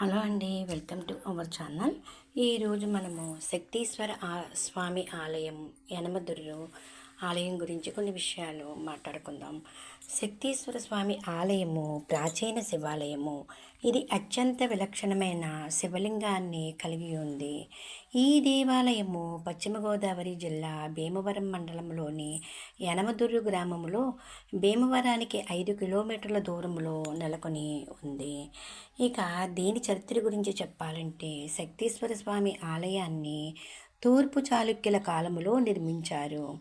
Hello అండి welcome to our channel. ఈరోజు మనము శక్తీశ్వర ఆ- స్వామి ఆలయం యనమదుర్రు ఆలయం గురించి కొన్ని విషయాలు మాట్లాడుకుందాం. శక్తీశ్వర స్వామి ఆలయము ప్రాచీన శివాలయము ఇది అత్యంత విలక్షణమైన శివలింగాన్ని కలిగి ఉంది. ఈ దేవాలయము పశ్చిమ గోదావరి జిల్లా భీమవరం మండలంలోని యనమదుర్రు గ్రామంలో భీమవరానికి ఐదు కిలోమీటర్ల దూరంలో నెలకొని ఉంది. ఇక దీని చరిత్ర గురించి చెప్పాలంటే శక్తీశ్వర స్వామి ఆలయాన్ని తూర్పు చాళుక్యుల కాలములో నిర్మించారు.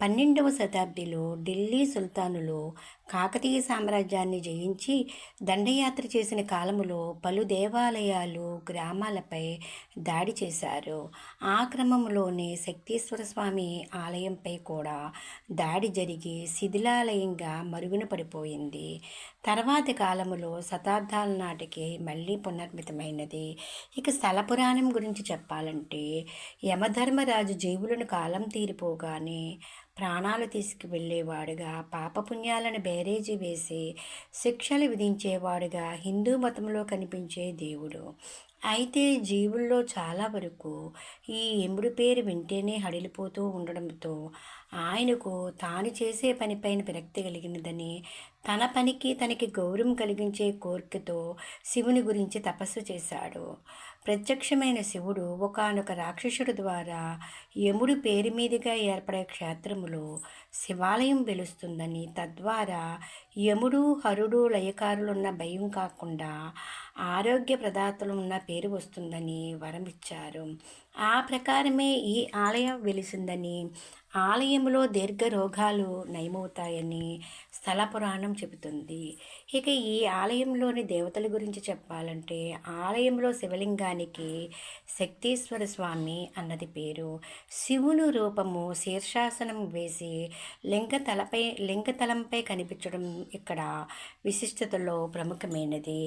పన్నెండవ శతాబ్దిలో ఢిల్లీ సుల్తానులు కాకతీయ సామ్రాజ్యాన్ని జయించి దండయాత్ర చేసిన కాలములో పలు దేవాలయాలు గ్రామాలపై దాడి చేశారు. ఆ క్రమంలోనే శక్తీశ్వర స్వామి ఆలయంపై కూడా దాడి జరిగి శిథిలాలయంగా మరుగున పడిపోయింది. తర్వాతి కాలములో శతాబ్దాల నాటికి మళ్ళీ పునర్మితమైనది. ఇక స్థల పురాణం గురించి చెప్పాలంటే యమధర్మరాజు జీవులను కాలం తీరిపోగానే ప్రాణాలు తీసుకువెళ్ళేవాడుగా పాపపుణ్యాలను బేరేజీ వేసి శిక్షలు విధించేవాడుగా హిందూ మతంలో కనిపించే దేవుడు. అయితే జీవుల్లో చాలా వరకు ఈ ఎముడు పేరు వింటేనే హడిలిపోతూ ఉండడంతో ఆయనకు తాను చేసే పనిపైన విరక్తి కలిగినదని తన పనికి తనకి గౌరవం కలిగించే కోరికతో శివుని గురించి తపస్సు చేశాడు. ప్రత్యక్షమైన శివుడు ఒకానొక రాక్షసుడు ద్వారా యముడు పేరు మీదుగా ఏర్పడే క్షేత్రములో శివాలయం వెలుస్తుందని తద్వారా యముడు హరుడు లయకారులున్న భయం కాకుండా ఆరోగ్య ప్రదాతలు ఉన్న పేరు వస్తుందని వరమిచ్చారు ఆ ప్రకారమే ఈ ఆలయం వెలిసిందని ఆలయంలో దీర్ఘ రోగాలు నయమవుతాయని స్థల పురాణం చెబుతుంది. ఇక ఈ ఆలయంలోని దేవతల గురించి చెప్పాలంటే ఆలయంలో శివలింగానికి శక్తీశ్వర స్వామి అన్నది పేరు. శివుని రూపము శీర్షాసనం వేసి లింగ తలపై లింగ తలంపై కనిపించడం ఇక్కడ విశిష్టతలో ప్రముఖమైనది.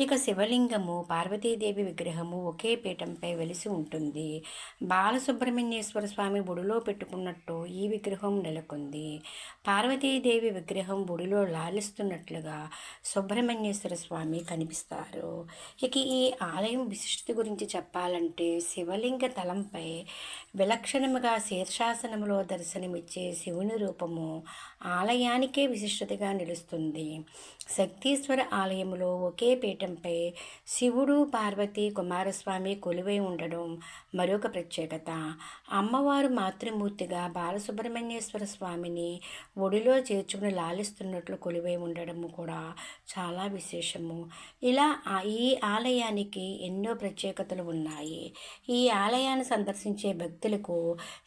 ఇక శివలింగము పార్వతీదేవి విగ్రహము ఒకే పీఠంపై వెలిసి ఉంటుంది. బాలసుబ్రహ్మణ్యేశ్వర స్వామి బుడిలో పెట్టుకున్నట్టు ఈ విగ్రహం నెలకొంది. పార్వతీదేవి విగ్రహం బుడిలో లాలిస్తున్నట్లుగా సుబ్రహ్మణ్యేశ్వర స్వామి కనిపిస్తారు. ఇక ఈ ఆలయం విశిష్టత గురించి చెప్పాలంటే శివలింగ తలంపై విలక్షణముగా శీర్షాసనములో దర్శనమిచ్చే శివుని రూపము ఆలయానికే విశిష్టతగా నిలుస్తుంది. శక్తీశ్వర ఆలయంలో ఒకే పీఠంపై శివుడు పార్వతి కుమారస్వామి కొలువై ఉండడం మరొక ప్రత్యేకత. అమ్మవారు మాతృమూర్తిగా బాలసుబ్రహ్మణ్యేశ్వర స్వామిని ఒడిలో చేర్చుకుని లాలిస్తున్నట్లు కొలువై ఉండడము కూడా చాలా విశేషము. ఇలా ఈ ఆలయానికి ఎన్నో ప్రత్యేకతలు ఉన్నాయి. ఈ ఆలయాన్ని సందర్శించే భక్తులకు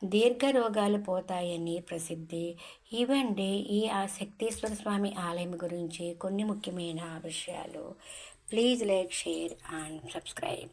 దీర్ఘ రోగాలు పోతాయని ప్రసిద్ధి. ఇవండి ఈ ఆ శక్తీశ్వర స్వామి ఆలయం గురించి కొన్ని ముఖ్యమైన విషయాలు. Please like share and subscribe.